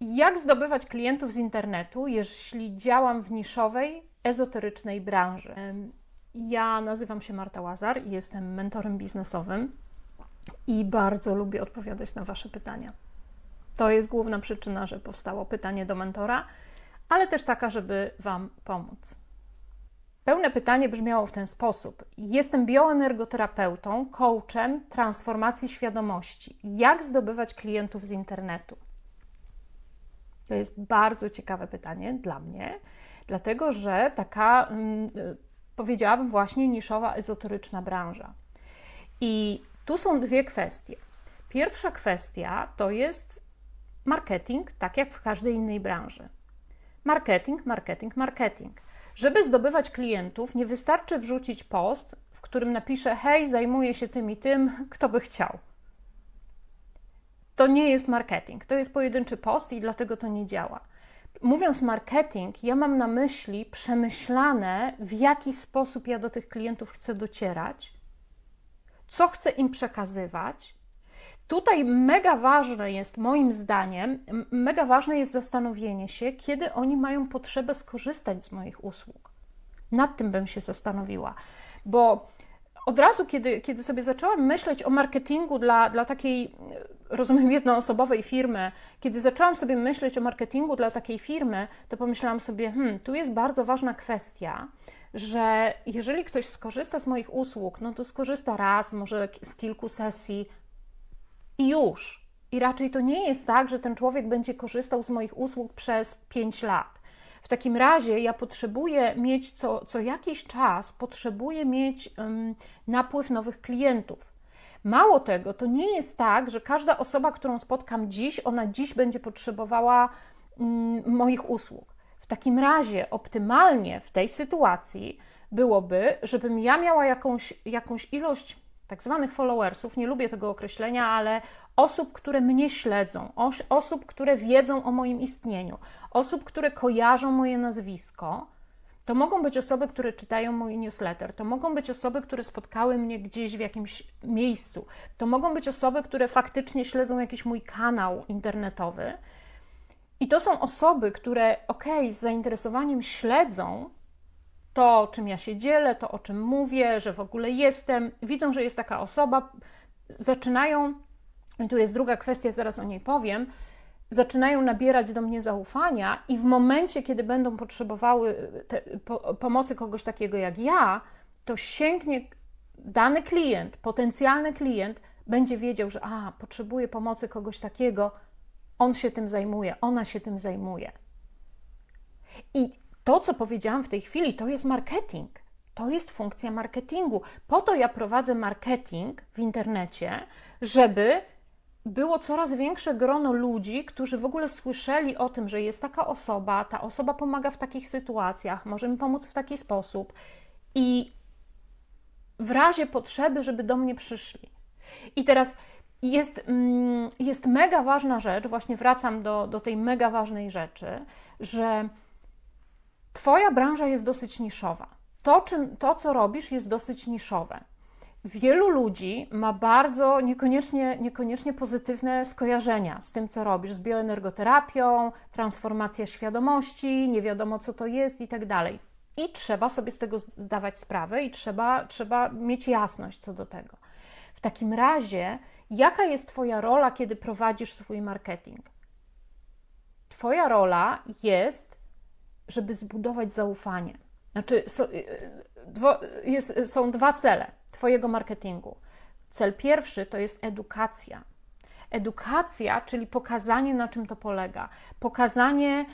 Jak zdobywać klientów z internetu, jeśli działam w niszowej, ezoterycznej branży? Ja nazywam się Marta Łazar i jestem mentorem biznesowym i bardzo lubię odpowiadać na Wasze pytania. To jest główna przyczyna, że powstało pytanie do mentora, ale też taka, żeby Wam pomóc. Pełne pytanie brzmiało w ten sposób: Jestem bioenergoterapeutą, coachem transformacji świadomości. Jak zdobywać klientów z internetu? To jest bardzo ciekawe pytanie dla mnie, dlatego że taka, mm, y, powiedziałabym, właśnie niszowa, ezoteryczna branża. I tu są dwie kwestie. Pierwsza kwestia to jest marketing, tak jak w każdej innej branży. Marketing, marketing, marketing. Żeby zdobywać klientów, nie wystarczy wrzucić post, w którym napiszę: Hej, zajmuję się tym i tym, kto by chciał. To nie jest marketing, to jest pojedynczy post i dlatego to nie działa. Mówiąc marketing, ja mam na myśli przemyślane, w jaki sposób ja do tych klientów chcę docierać, co chcę im przekazywać. Tutaj mega ważne jest, moim zdaniem, mega ważne jest zastanowienie się, kiedy oni mają potrzebę skorzystać z moich usług. Nad tym bym się zastanowiła, bo od razu, kiedy, kiedy sobie zaczęłam myśleć o marketingu dla, dla takiej, rozumiem, jednoosobowej firmy, kiedy zaczęłam sobie myśleć o marketingu dla takiej firmy, to pomyślałam sobie, hmm, tu jest bardzo ważna kwestia, że jeżeli ktoś skorzysta z moich usług, no to skorzysta raz, może z kilku sesji i już. I raczej to nie jest tak, że ten człowiek będzie korzystał z moich usług przez 5 lat. Takim razie ja potrzebuję mieć co, co jakiś czas, potrzebuję mieć um, napływ nowych klientów. Mało tego, to nie jest tak, że każda osoba, którą spotkam dziś, ona dziś będzie potrzebowała um, moich usług. W takim razie optymalnie w tej sytuacji byłoby, żebym ja miała jakąś, jakąś ilość tak zwanych followersów, nie lubię tego określenia, ale osób, które mnie śledzą, os osób, które wiedzą o moim istnieniu, osób, które kojarzą moje nazwisko. To mogą być osoby, które czytają mój newsletter, to mogą być osoby, które spotkały mnie gdzieś w jakimś miejscu, to mogą być osoby, które faktycznie śledzą jakiś mój kanał internetowy. I to są osoby, które, ok, z zainteresowaniem śledzą to, czym ja się dzielę, to, o czym mówię, że w ogóle jestem, widzą, że jest taka osoba, zaczynają, i tu jest druga kwestia, zaraz o niej powiem, zaczynają nabierać do mnie zaufania, i w momencie, kiedy będą potrzebowały te, po, pomocy kogoś takiego jak ja, to sięgnie dany klient, potencjalny klient, będzie wiedział, że a, potrzebuje pomocy kogoś takiego, on się tym zajmuje, ona się tym zajmuje. I to, co powiedziałam w tej chwili, to jest marketing. To jest funkcja marketingu. Po to ja prowadzę marketing w internecie, żeby było coraz większe grono ludzi, którzy w ogóle słyszeli o tym, że jest taka osoba, ta osoba pomaga w takich sytuacjach, może mi pomóc w taki sposób i w razie potrzeby, żeby do mnie przyszli. I teraz jest, mm, jest mega ważna rzecz, właśnie wracam do, do tej mega ważnej rzeczy, że Twoja branża jest dosyć niszowa. To, czym, to, co robisz, jest dosyć niszowe. Wielu ludzi ma bardzo niekoniecznie, niekoniecznie pozytywne skojarzenia z tym, co robisz, z bioenergoterapią, transformacja świadomości, nie wiadomo, co to jest i tak dalej. I trzeba sobie z tego zdawać sprawę i trzeba, trzeba mieć jasność co do tego. W takim razie, jaka jest Twoja rola, kiedy prowadzisz swój marketing? Twoja rola jest żeby zbudować zaufanie. Znaczy, jest, są dwa cele Twojego marketingu. Cel pierwszy to jest edukacja. Edukacja, czyli pokazanie, na czym to polega. Pokazanie,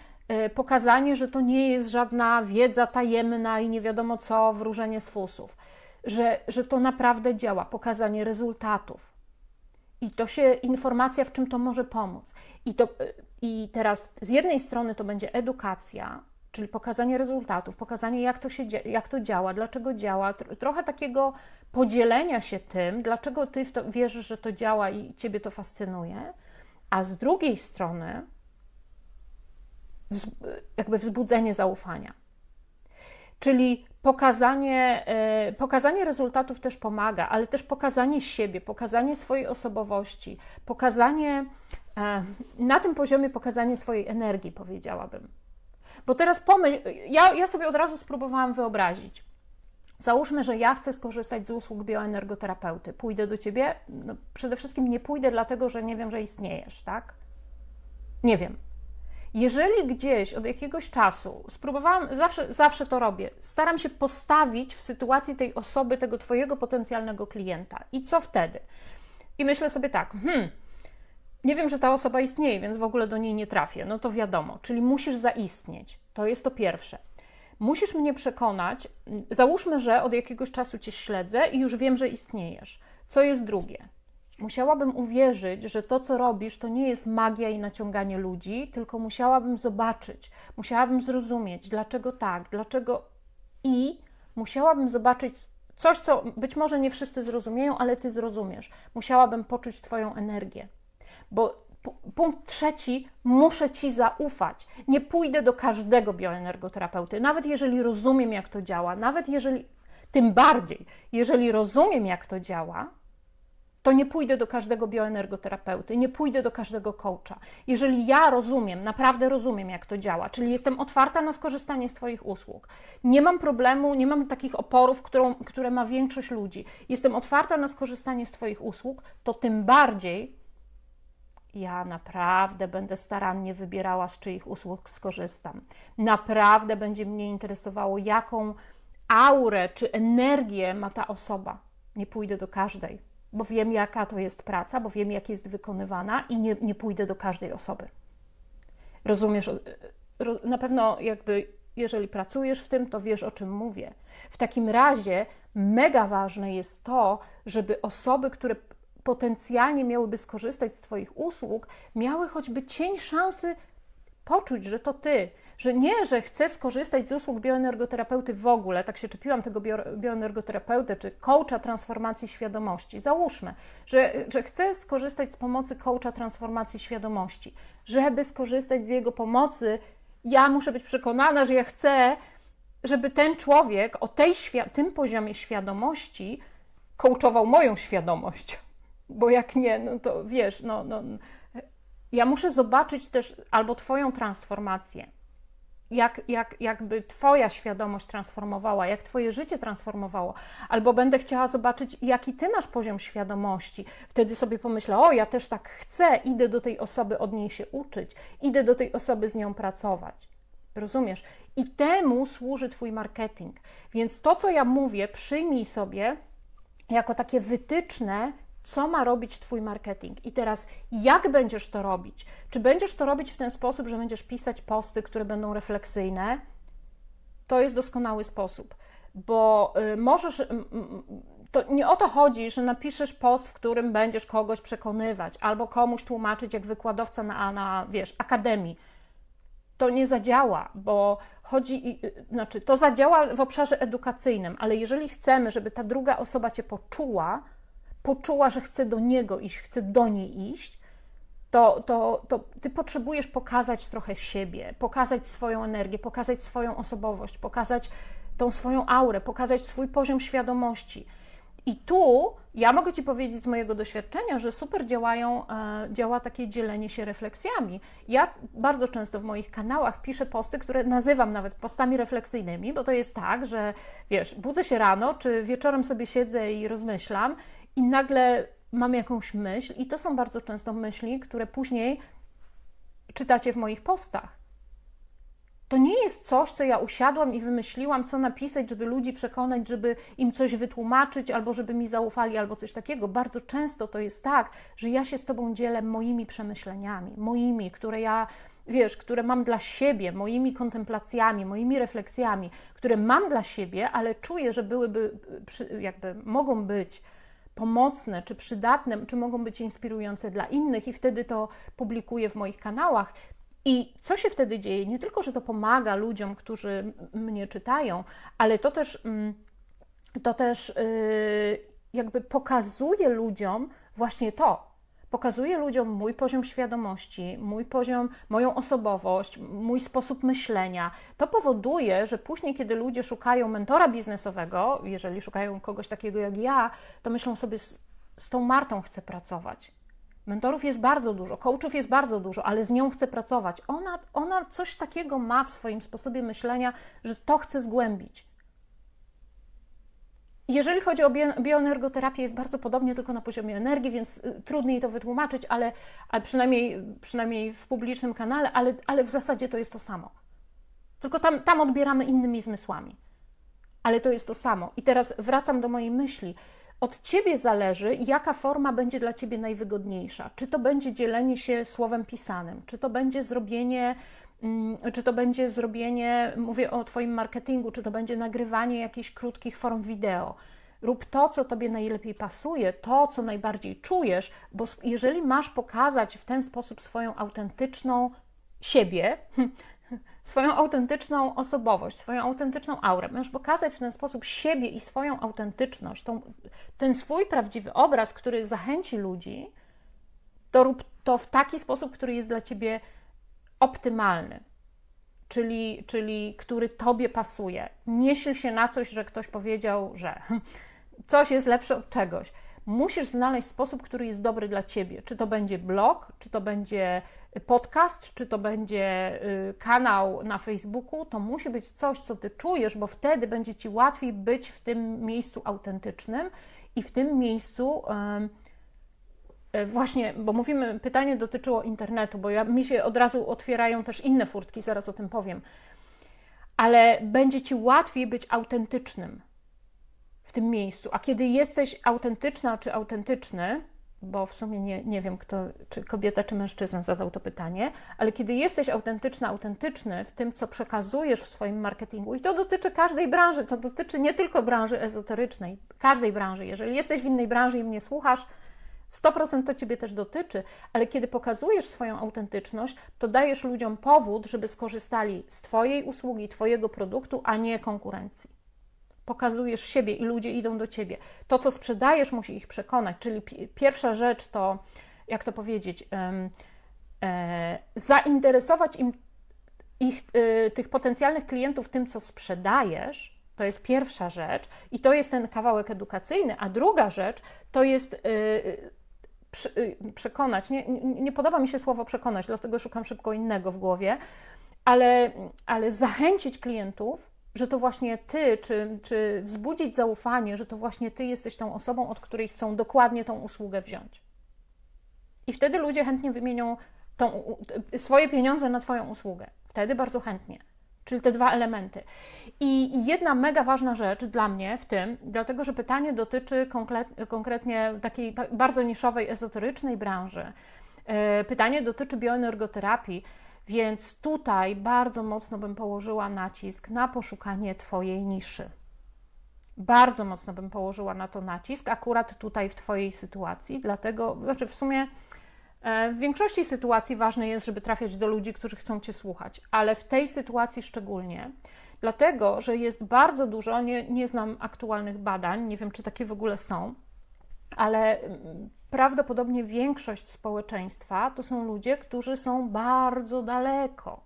pokazanie, że to nie jest żadna wiedza tajemna i nie wiadomo co, wróżenie z fusów. Że, że to naprawdę działa. Pokazanie rezultatów. I to się informacja, w czym to może pomóc. I, to, I teraz z jednej strony to będzie edukacja, czyli pokazanie rezultatów, pokazanie jak to, się, jak to działa, dlaczego działa, trochę takiego podzielenia się tym, dlaczego ty w to wierzysz, że to działa i ciebie to fascynuje, a z drugiej strony jakby wzbudzenie zaufania. Czyli pokazanie, e, pokazanie rezultatów też pomaga, ale też pokazanie siebie, pokazanie swojej osobowości, pokazanie e, na tym poziomie pokazanie swojej energii, powiedziałabym. Bo teraz pomyśl, ja, ja sobie od razu spróbowałam wyobrazić. Załóżmy, że ja chcę skorzystać z usług bioenergoterapeuty. Pójdę do ciebie. No, przede wszystkim nie pójdę, dlatego że nie wiem, że istniejesz, tak? Nie wiem. Jeżeli gdzieś od jakiegoś czasu spróbowałam, zawsze, zawsze to robię, staram się postawić w sytuacji tej osoby, tego Twojego potencjalnego klienta. I co wtedy? I myślę sobie tak, hmm, nie wiem, że ta osoba istnieje, więc w ogóle do niej nie trafię. No to wiadomo, czyli musisz zaistnieć. To jest to pierwsze. Musisz mnie przekonać, załóżmy, że od jakiegoś czasu Cię śledzę i już wiem, że istniejesz. Co jest drugie? Musiałabym uwierzyć, że to, co robisz, to nie jest magia i naciąganie ludzi, tylko musiałabym zobaczyć, musiałabym zrozumieć, dlaczego tak, dlaczego i musiałabym zobaczyć coś, co być może nie wszyscy zrozumieją, ale ty zrozumiesz. Musiałabym poczuć Twoją energię. Bo punkt trzeci, muszę ci zaufać. Nie pójdę do każdego bioenergoterapeuty, nawet jeżeli rozumiem, jak to działa, nawet jeżeli, tym bardziej, jeżeli rozumiem, jak to działa, to nie pójdę do każdego bioenergoterapeuty, nie pójdę do każdego coacha. Jeżeli ja rozumiem, naprawdę rozumiem, jak to działa, czyli jestem otwarta na skorzystanie z Twoich usług, nie mam problemu, nie mam takich oporów, którą, które ma większość ludzi, jestem otwarta na skorzystanie z Twoich usług, to tym bardziej ja naprawdę będę starannie wybierała, z czyich usług skorzystam. Naprawdę będzie mnie interesowało, jaką aurę czy energię ma ta osoba. Nie pójdę do każdej, bo wiem, jaka to jest praca, bo wiem, jak jest wykonywana i nie, nie pójdę do każdej osoby. Rozumiesz? Na pewno, jakby, jeżeli pracujesz w tym, to wiesz, o czym mówię. W takim razie, mega ważne jest to, żeby osoby, które potencjalnie miałyby skorzystać z Twoich usług, miały choćby cień szansy poczuć, że to Ty, że nie, że chcę skorzystać z usług bioenergoterapeuty w ogóle, tak się czepiłam tego bioenergoterapeuty, czy coacha transformacji świadomości. Załóżmy, że, że chcę skorzystać z pomocy coacha transformacji świadomości. Żeby skorzystać z jego pomocy, ja muszę być przekonana, że ja chcę, żeby ten człowiek o tej, tym poziomie świadomości coachował moją świadomość. Bo jak nie, no to wiesz, no, no, ja muszę zobaczyć też albo Twoją transformację, jak, jak, jakby Twoja świadomość transformowała, jak Twoje życie transformowało, albo będę chciała zobaczyć, jaki Ty masz poziom świadomości. Wtedy sobie pomyślę, o, ja też tak chcę, idę do tej osoby od niej się uczyć, idę do tej osoby z nią pracować. Rozumiesz? I temu służy Twój marketing. Więc to, co ja mówię, przyjmij sobie jako takie wytyczne co ma robić Twój marketing. I teraz, jak będziesz to robić? Czy będziesz to robić w ten sposób, że będziesz pisać posty, które będą refleksyjne? To jest doskonały sposób, bo y, możesz. To nie o to chodzi, że napiszesz post, w którym będziesz kogoś przekonywać albo komuś tłumaczyć, jak wykładowca na, na wiesz, akademii. To nie zadziała, bo chodzi, y, znaczy to zadziała w obszarze edukacyjnym, ale jeżeli chcemy, żeby ta druga osoba cię poczuła, poczuła, że chce do niego iść, chce do niej iść, to, to, to ty potrzebujesz pokazać trochę siebie, pokazać swoją energię, pokazać swoją osobowość, pokazać tą swoją aurę, pokazać swój poziom świadomości. I tu ja mogę Ci powiedzieć z mojego doświadczenia, że super działają, e, działa takie dzielenie się refleksjami. Ja bardzo często w moich kanałach piszę posty, które nazywam nawet postami refleksyjnymi, bo to jest tak, że wiesz, budzę się rano, czy wieczorem sobie siedzę i rozmyślam i nagle mam jakąś myśl, i to są bardzo często myśli, które później czytacie w moich postach. To nie jest coś, co ja usiadłam i wymyśliłam, co napisać, żeby ludzi przekonać, żeby im coś wytłumaczyć, albo żeby mi zaufali, albo coś takiego. Bardzo często to jest tak, że ja się z Tobą dzielę moimi przemyśleniami, moimi, które ja, wiesz, które mam dla siebie, moimi kontemplacjami, moimi refleksjami, które mam dla siebie, ale czuję, że byłyby, jakby mogą być pomocne, czy przydatne, czy mogą być inspirujące dla innych, i wtedy to publikuję w moich kanałach. I co się wtedy dzieje? Nie tylko, że to pomaga ludziom, którzy mnie czytają, ale to też, mm, to też y, jakby pokazuje ludziom właśnie to. Pokazuję ludziom mój poziom świadomości, mój poziom, moją osobowość, mój sposób myślenia. To powoduje, że później, kiedy ludzie szukają mentora biznesowego, jeżeli szukają kogoś takiego jak ja, to myślą sobie, z, z tą Martą chcę pracować. Mentorów jest bardzo dużo, coachów jest bardzo dużo, ale z nią chcę pracować. Ona, ona coś takiego ma w swoim sposobie myślenia, że to chce zgłębić. Jeżeli chodzi o bioenergoterapię, jest bardzo podobnie, tylko na poziomie energii, więc y, trudniej to wytłumaczyć, ale, ale przynajmniej, przynajmniej w publicznym kanale, ale, ale w zasadzie to jest to samo. Tylko tam, tam odbieramy innymi zmysłami. Ale to jest to samo. I teraz wracam do mojej myśli. Od ciebie zależy, jaka forma będzie dla ciebie najwygodniejsza. Czy to będzie dzielenie się słowem pisanym, czy to będzie zrobienie Mm, czy to będzie zrobienie, mówię o Twoim marketingu, czy to będzie nagrywanie jakichś krótkich form wideo. Rób to, co Tobie najlepiej pasuje, to, co najbardziej czujesz, bo jeżeli masz pokazać w ten sposób swoją autentyczną siebie, swoją autentyczną osobowość, swoją autentyczną aurę, masz pokazać w ten sposób siebie i swoją autentyczność, tą, ten swój prawdziwy obraz, który zachęci ludzi, to rób to w taki sposób, który jest dla Ciebie optymalny, czyli, czyli który tobie pasuje. Nie sil się na coś, że ktoś powiedział, że coś jest lepsze od czegoś. Musisz znaleźć sposób, który jest dobry dla ciebie. Czy to będzie blog, czy to będzie podcast, czy to będzie y, kanał na Facebooku, to musi być coś, co ty czujesz, bo wtedy będzie ci łatwiej być w tym miejscu autentycznym i w tym miejscu. E, właśnie, bo mówimy, pytanie dotyczyło internetu, bo ja, mi się od razu otwierają też inne furtki, zaraz o tym powiem. Ale będzie ci łatwiej być autentycznym w tym miejscu. A kiedy jesteś autentyczna czy autentyczny, bo w sumie nie, nie wiem, kto, czy kobieta, czy mężczyzna zadał to pytanie, ale kiedy jesteś autentyczna, autentyczny w tym, co przekazujesz w swoim marketingu, i to dotyczy każdej branży, to dotyczy nie tylko branży ezoterycznej, każdej branży. Jeżeli jesteś w innej branży i mnie słuchasz, 100% to Ciebie też dotyczy, ale kiedy pokazujesz swoją autentyczność, to dajesz ludziom powód, żeby skorzystali z Twojej usługi, Twojego produktu, a nie konkurencji. Pokazujesz siebie i ludzie idą do Ciebie. To, co sprzedajesz, musi ich przekonać, czyli pierwsza rzecz to, jak to powiedzieć, e, zainteresować im ich, e, tych potencjalnych klientów tym, co sprzedajesz, to jest pierwsza rzecz i to jest ten kawałek edukacyjny, a druga rzecz to jest y, przekonać. Nie, nie podoba mi się słowo przekonać, dlatego szukam szybko innego w głowie, ale, ale zachęcić klientów, że to właśnie ty, czy, czy wzbudzić zaufanie, że to właśnie ty jesteś tą osobą, od której chcą dokładnie tą usługę wziąć. I wtedy ludzie chętnie wymienią tą, swoje pieniądze na Twoją usługę. Wtedy bardzo chętnie czyli te dwa elementy. I jedna mega ważna rzecz dla mnie w tym, dlatego że pytanie dotyczy konkretnie takiej bardzo niszowej, ezoterycznej branży. E, pytanie dotyczy bioenergoterapii, więc tutaj bardzo mocno bym położyła nacisk na poszukanie Twojej niszy. Bardzo mocno bym położyła na to nacisk, akurat tutaj w Twojej sytuacji, dlatego, znaczy w sumie E, w większości sytuacji ważne jest, żeby trafiać do ludzi, którzy chcą Cię słuchać, ale w tej sytuacji szczególnie, dlatego że jest bardzo dużo, nie, nie znam aktualnych badań, nie wiem czy takie w ogóle są, ale mm, prawdopodobnie większość społeczeństwa to są ludzie, którzy są bardzo daleko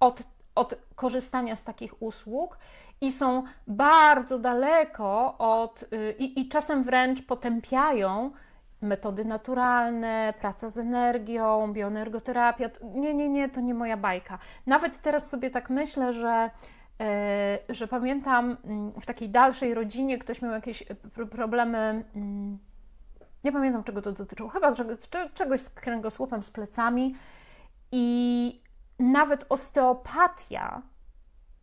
od, od korzystania z takich usług i są bardzo daleko od, y, i, i czasem wręcz potępiają metody naturalne, praca z energią, bioenergoterapia. Nie, nie, nie, to nie moja bajka. Nawet teraz sobie tak myślę, że e, że pamiętam mm, w takiej dalszej rodzinie ktoś miał jakieś problemy, mm, nie pamiętam czego to dotyczyło, chyba czegoś z kręgosłupem, z plecami i nawet osteopatia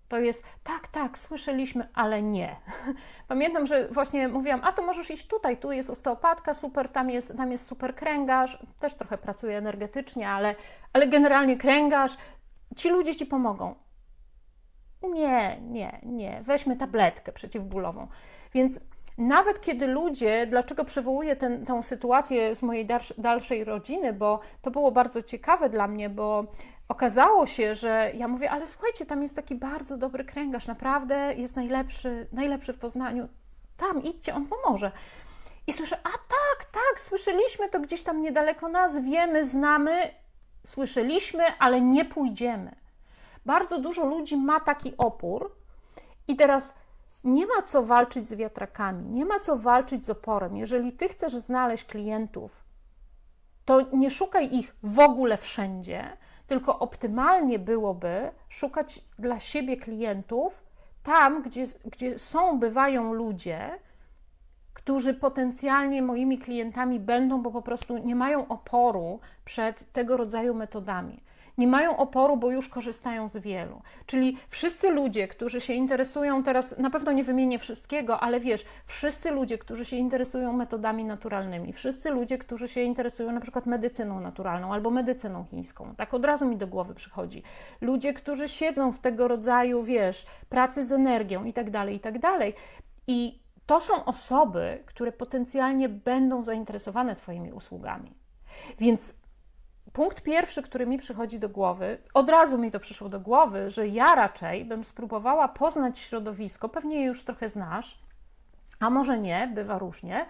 to jest tak, tak, słyszeliśmy, ale nie. Pamiętam, że właśnie mówiłam, a to możesz iść tutaj, tu jest osteopatka, super, tam jest, tam jest super kręgarz, też trochę pracuję energetycznie, ale, ale generalnie kręgarz, ci ludzie ci pomogą. Nie, nie, nie, weźmy tabletkę przeciwbólową. Więc nawet kiedy ludzie, dlaczego przywołuję ten, tę sytuację z mojej dalszej rodziny, bo to było bardzo ciekawe dla mnie, bo okazało się, że ja mówię, ale słuchajcie, tam jest taki bardzo dobry kręgarz, naprawdę jest najlepszy, najlepszy w Poznaniu. Tam idźcie, on pomoże. I słyszę, a tak, tak, słyszeliśmy to gdzieś tam niedaleko nas, wiemy, znamy, słyszeliśmy, ale nie pójdziemy. Bardzo dużo ludzi ma taki opór, i teraz nie ma co walczyć z wiatrakami, nie ma co walczyć z oporem. Jeżeli ty chcesz znaleźć klientów, to nie szukaj ich w ogóle wszędzie, tylko optymalnie byłoby szukać dla siebie klientów tam, gdzie, gdzie są, bywają ludzie, którzy potencjalnie moimi klientami będą, bo po prostu nie mają oporu przed tego rodzaju metodami nie mają oporu, bo już korzystają z wielu. Czyli wszyscy ludzie, którzy się interesują teraz, na pewno nie wymienię wszystkiego, ale wiesz, wszyscy ludzie, którzy się interesują metodami naturalnymi, wszyscy ludzie, którzy się interesują na przykład medycyną naturalną albo medycyną chińską, tak od razu mi do głowy przychodzi. Ludzie, którzy siedzą w tego rodzaju, wiesz, pracy z energią i tak dalej, i tak dalej. I to są osoby, które potencjalnie będą zainteresowane Twoimi usługami. Więc punkt pierwszy, który mi przychodzi do głowy, od razu mi to przyszło do głowy, że ja raczej bym spróbowała poznać środowisko, pewnie je już trochę znasz, a może nie, bywa różnie,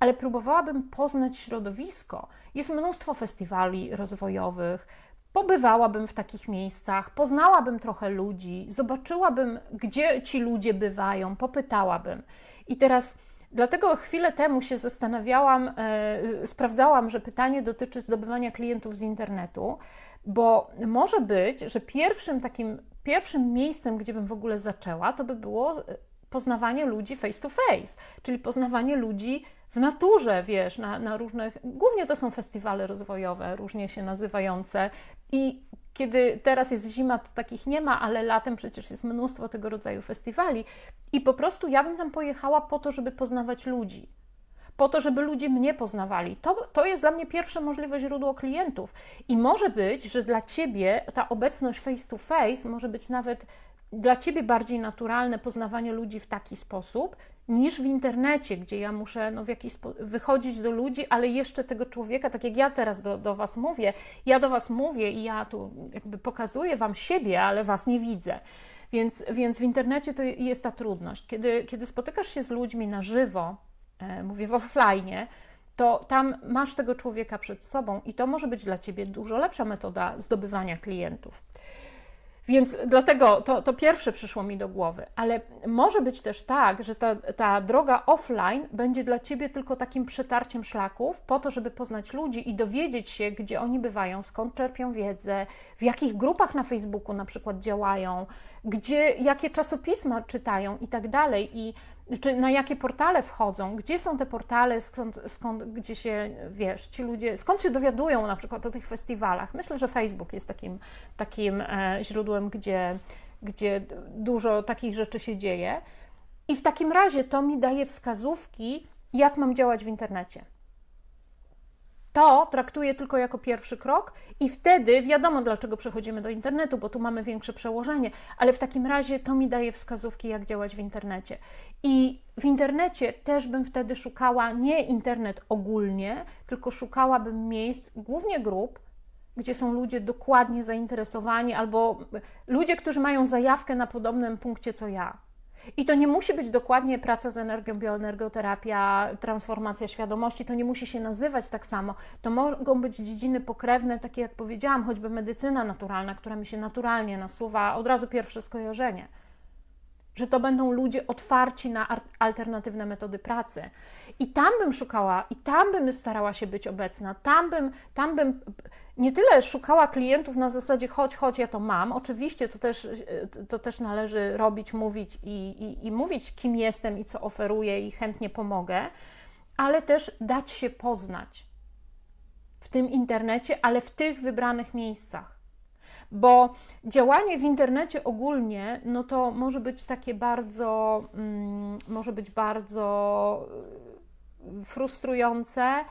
ale próbowałabym poznać środowisko. Jest mnóstwo festiwali rozwojowych, pobywałabym w takich miejscach, poznałabym trochę ludzi, zobaczyłabym, gdzie ci ludzie bywają, popytałabym. I teraz Dlatego chwilę temu się zastanawiałam, e, sprawdzałam, że pytanie dotyczy zdobywania klientów z internetu, bo może być, że pierwszym takim, pierwszym miejscem, gdzie bym w ogóle zaczęła, to by było e, poznawanie ludzi face to face, czyli poznawanie ludzi w naturze, wiesz, na, na różnych, głównie to są festiwale rozwojowe, różnie się nazywające i kiedy teraz jest zima, to takich nie ma, ale latem przecież jest mnóstwo tego rodzaju festiwali. I po prostu ja bym tam pojechała po to, żeby poznawać ludzi. Po to, żeby ludzie mnie poznawali. To, to jest dla mnie pierwsze możliwe źródło klientów. I może być, że dla ciebie ta obecność face to face może być nawet dla ciebie bardziej naturalne poznawanie ludzi w taki sposób, niż w internecie, gdzie ja muszę no, w jakiś wychodzić do ludzi, ale jeszcze tego człowieka, tak jak ja teraz do, do Was mówię, ja do Was mówię i ja tu jakby pokazuję Wam siebie, ale Was nie widzę. Więc, więc w internecie to jest ta trudność. Kiedy, kiedy spotykasz się z ludźmi na żywo, e, mówię w offline, to tam masz tego człowieka przed sobą i to może być dla Ciebie dużo lepsza metoda zdobywania klientów. Więc dlatego to, to pierwsze przyszło mi do głowy, ale może być też tak, że ta, ta droga offline będzie dla ciebie tylko takim przetarciem szlaków, po to, żeby poznać ludzi i dowiedzieć się, gdzie oni bywają, skąd czerpią wiedzę, w jakich grupach na Facebooku na przykład działają, gdzie, jakie czasopisma czytają i tak dalej. I czy na jakie portale wchodzą, gdzie są te portale, skąd, skąd, gdzie się, wiesz, ci ludzie, skąd się dowiadują na przykład o tych festiwalach. Myślę, że Facebook jest takim, takim e, źródłem, gdzie, gdzie dużo takich rzeczy się dzieje. I w takim razie to mi daje wskazówki, jak mam działać w internecie to traktuję tylko jako pierwszy krok i wtedy wiadomo, dlaczego przechodzimy do internetu, bo tu mamy większe przełożenie, ale w takim razie to mi daje wskazówki, jak działać w internecie. I w internecie też bym wtedy szukała nie internet ogólnie, tylko szukałabym miejsc, głównie grup, gdzie są ludzie dokładnie zainteresowani albo ludzie, którzy mają zajawkę na podobnym punkcie co ja i to nie musi być dokładnie praca z energią, bioenergoterapia, transformacja świadomości, to nie musi się nazywać tak samo. To mogą być dziedziny pokrewne, takie jak powiedziałam, choćby medycyna naturalna, która mi się naturalnie nasuwa, od razu pierwsze skojarzenie. Że to będą ludzie otwarci na alternatywne metody pracy. I tam bym szukała, i tam bym starała się być obecna, tam bym, tam bym nie tyle szukała klientów na zasadzie chodź, chodź, ja to mam. Oczywiście to też, to też należy robić, mówić i, i, i mówić, kim jestem i co oferuję i chętnie pomogę, ale też dać się poznać w tym internecie, ale w tych wybranych miejscach. Bo działanie w internecie ogólnie, no to może być takie bardzo, mm, może być bardzo frustrujące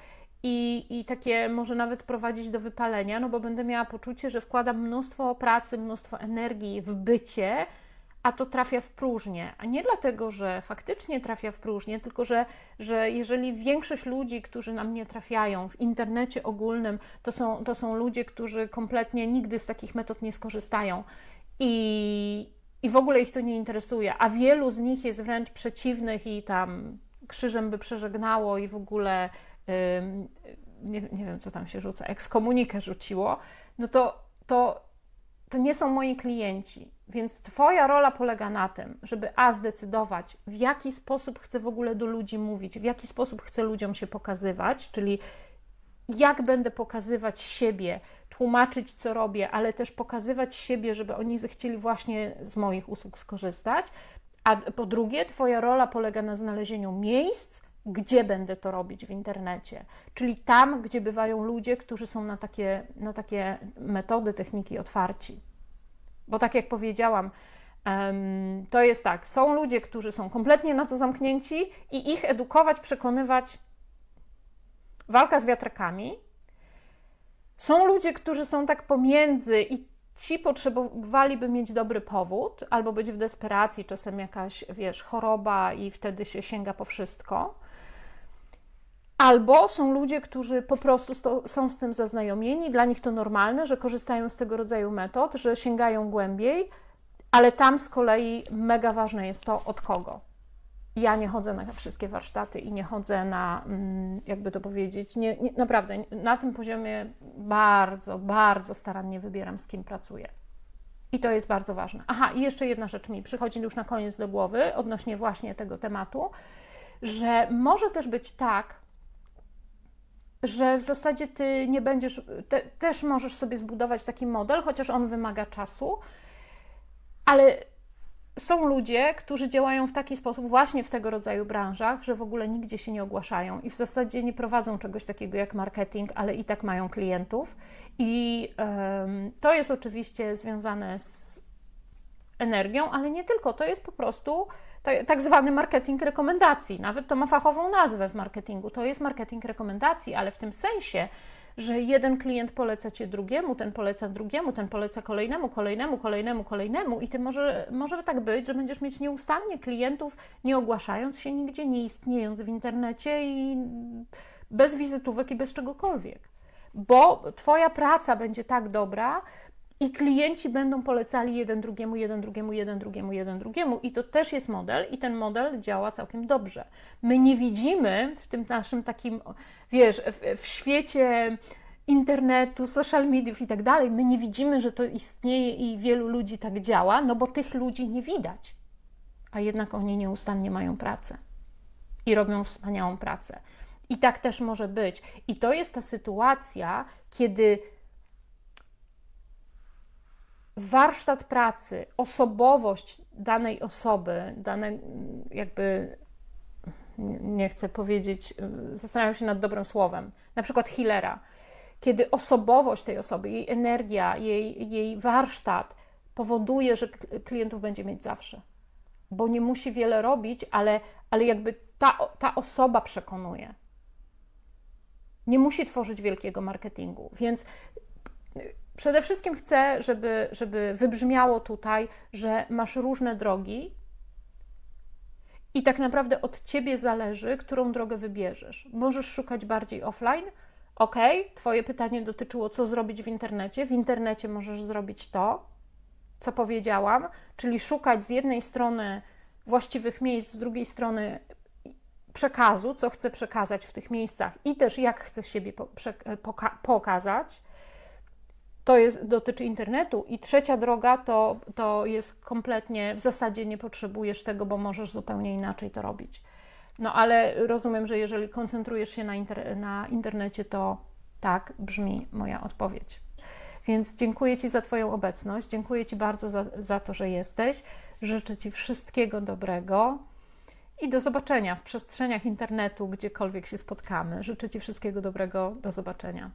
i, i takie może nawet prowadzić do wypalenia, no bo będę miała poczucie, że wkładam mnóstwo pracy, mnóstwo energii w bycie, a to trafia w próżnię. A nie dlatego, że faktycznie trafia w próżnię, tylko że, że jeżeli większość ludzi, którzy na mnie trafiają w internecie ogólnym, to są, to są ludzie, którzy kompletnie nigdy z takich metod nie skorzystają. I, i w ogóle ich to nie interesuje, a wielu z nich jest wręcz przeciwnych i tam krzyżem by przeżegnało i w ogóle nie, nie wiem, co tam się rzuca, ekskomunikę rzuciło, no to, to, to nie są moi klienci. Więc Twoja rola polega na tym, żeby A zdecydować, w jaki sposób chcę w ogóle do ludzi mówić, w jaki sposób chcę ludziom się pokazywać, czyli jak będę pokazywać siebie, tłumaczyć, co robię, ale też pokazywać siebie, żeby oni zechcieli właśnie z moich usług skorzystać. A po drugie, Twoja rola polega na znalezieniu miejsc, gdzie będę to robić w internecie, czyli tam, gdzie bywają ludzie, którzy są na takie, na takie metody, techniki otwarci. Bo tak jak powiedziałam, to jest tak, są ludzie, którzy są kompletnie na to zamknięci i ich edukować, przekonywać walka z wiatrakami. Są ludzie, którzy są tak pomiędzy i ci potrzebowaliby mieć dobry powód albo być w desperacji, czasem jakaś, wiesz, choroba i wtedy się sięga po wszystko. Albo są ludzie, którzy po prostu są z tym zaznajomieni, dla nich to normalne, że korzystają z tego rodzaju metod, że sięgają głębiej, ale tam z kolei mega ważne jest to, od kogo. Ja nie chodzę na wszystkie warsztaty i nie chodzę na, mm, jakby to powiedzieć, nie, nie, naprawdę na tym poziomie bardzo, bardzo starannie wybieram, z kim pracuję. I to jest bardzo ważne. Aha, i jeszcze jedna rzecz mi przychodzi już na koniec do głowy odnośnie właśnie tego tematu, że może też być tak, że w zasadzie ty nie będziesz, te, też możesz sobie zbudować taki model, chociaż on wymaga czasu, ale są ludzie, którzy działają w taki sposób właśnie w tego rodzaju branżach, że w ogóle nigdzie się nie ogłaszają i w zasadzie nie prowadzą czegoś takiego jak marketing, ale i tak mają klientów. I um, to jest oczywiście związane z energią, ale nie tylko. To jest po prostu tak zwany marketing rekomendacji. Nawet to ma fachową nazwę w marketingu. To jest marketing rekomendacji, ale w tym sensie, że jeden klient poleca cię drugiemu, ten poleca drugiemu, ten poleca kolejnemu, kolejnemu, kolejnemu, kolejnemu i ty może, może tak być, że będziesz mieć nieustannie klientów, nie ogłaszając się nigdzie, nie istniejąc w internecie i bez wizytówek i bez czegokolwiek. Bo twoja praca będzie tak dobra, i klienci będą polecali jeden drugiemu, jeden drugiemu, jeden drugiemu, jeden drugiemu. I to też jest model, i ten model działa całkiem dobrze. My nie widzimy w tym naszym takim, wiesz, w, w świecie internetu, social mediów i tak dalej, my nie widzimy, że to istnieje i wielu ludzi tak działa, no bo tych ludzi nie widać. A jednak oni nieustannie mają pracę i robią wspaniałą pracę. I tak też może być. I to jest ta sytuacja, kiedy warsztat pracy, osobowość danej osoby, dane jakby nie chcę powiedzieć, zastanawiam się nad dobrym słowem, na przykład healera, kiedy osobowość tej osoby, jej energia, jej, jej warsztat powoduje, że klientów będzie mieć zawsze. Bo nie musi wiele robić, ale, ale jakby ta, ta osoba przekonuje. Nie musi tworzyć wielkiego marketingu. Więc Przede wszystkim chcę, żeby, żeby wybrzmiało tutaj, że masz różne drogi i tak naprawdę od ciebie zależy, którą drogę wybierzesz. Możesz szukać bardziej offline. Ok, Twoje pytanie dotyczyło, co zrobić w internecie. W internecie możesz zrobić to, co powiedziałam, czyli szukać z jednej strony właściwych miejsc, z drugiej strony przekazu, co chcę przekazać w tych miejscach i też jak chcę siebie pokazać to jest, dotyczy internetu. I trzecia droga to, to jest kompletnie, w zasadzie nie potrzebujesz tego, bo możesz zupełnie inaczej to robić. No ale rozumiem, że jeżeli koncentrujesz się na, inter, na internecie, to tak brzmi moja odpowiedź. Więc dziękuję Ci za Twoją obecność, dziękuję Ci bardzo za, za to, że jesteś. Życzę Ci wszystkiego dobrego i do zobaczenia w przestrzeniach internetu, gdziekolwiek się spotkamy. Życzę Ci wszystkiego dobrego, do zobaczenia.